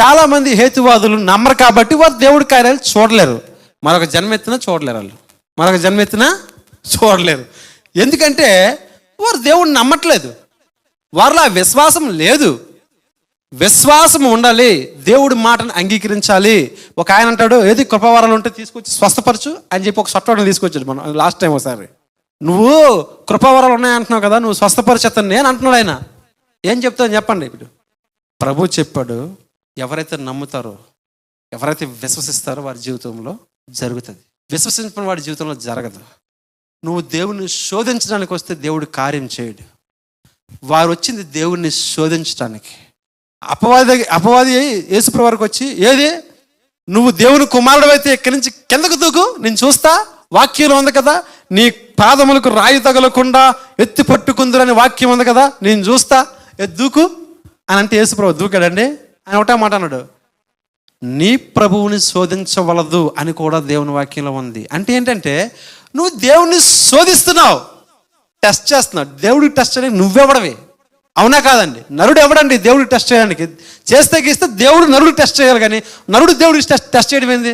చాలామంది హేతువాదులు నమ్మరు కాబట్టి వారు దేవుడి కార్యాలు చూడలేరు. మరొక జన్మెత్తిన చూడలేరు వాళ్ళు. మరొక జన్మెత్తిన చూడలేరు. ఎందుకంటే వారు దేవుడిని నమ్మట్లేదు. వారిలో ఆ విశ్వాసం లేదు. విశ్వాసం ఉండాలి. దేవుడి మాటను అంగీకరించాలి. ఒక ఆయన అంటాడు ఏది కృపవరాలు ఉంటే తీసుకొచ్చి స్వస్థపరచు అని చెప్పి ఒక సొట్టని తీసుకొచ్చాడు మనం లాస్ట్ టైం ఒకసారి. నువ్వు కృపవరాలు ఉన్నాయంటున్నావు కదా నువ్వు స్వస్థపరిచేస్తాను నేను అంటున్నాడు ఆయన. ఏం చెప్తాను చెప్పండి ఇప్పుడు. ప్రభు చెప్పాడు ఎవరైతే నమ్ముతారో ఎవరైతే విశ్వసిస్తారో వారి జీవితంలో జరుగుతుంది. విశ్వసించిన వాడి జీవితంలో జరగదు. నువ్వు దేవుని శోధించడానికి వస్తే దేవుడు కార్యం చేయడు. వారు వచ్చింది దేవుణ్ణి శోధించడానికి అపవాది అపవాది యేసుప్రభు వారికి వచ్చి ఏది? నువ్వు దేవుని కుమారుడు అయితే ఇక్కడి నుంచి కిందకు దూకు నేను చూస్తా వాక్యంలో ఉంది కదా నీ పాదములకు రాయి తగలకుండా ఎత్తి పట్టుకుందురని వాక్యం ఉంది కదా నేను చూస్తా ఎత్తు దూకు అని అంటే యేసుప్రభు దూకాడండి. అని ఒకటే మాట అన్నాడు నీ ప్రభువుని శోధించవలదు అని కూడా దేవుని వాక్యంలో ఉంది. అంటే ఏంటంటే నువ్వు దేవుని శోధిస్తున్నావు టెస్ట్ చేస్తున్నావు. దేవుడికి టెస్ట్ చేయడానికి నువ్వెవడవి అవునా కాదండి. నరుడు ఎవడండి దేవుడికి టెస్ట్ చేయడానికి? చేస్తే గీస్తే దేవుడు నరుడు టెస్ట్ చేయాలి కానీ నరుడు దేవుడికి టెస్ట్ టెస్ట్ చేయడం ఏంది?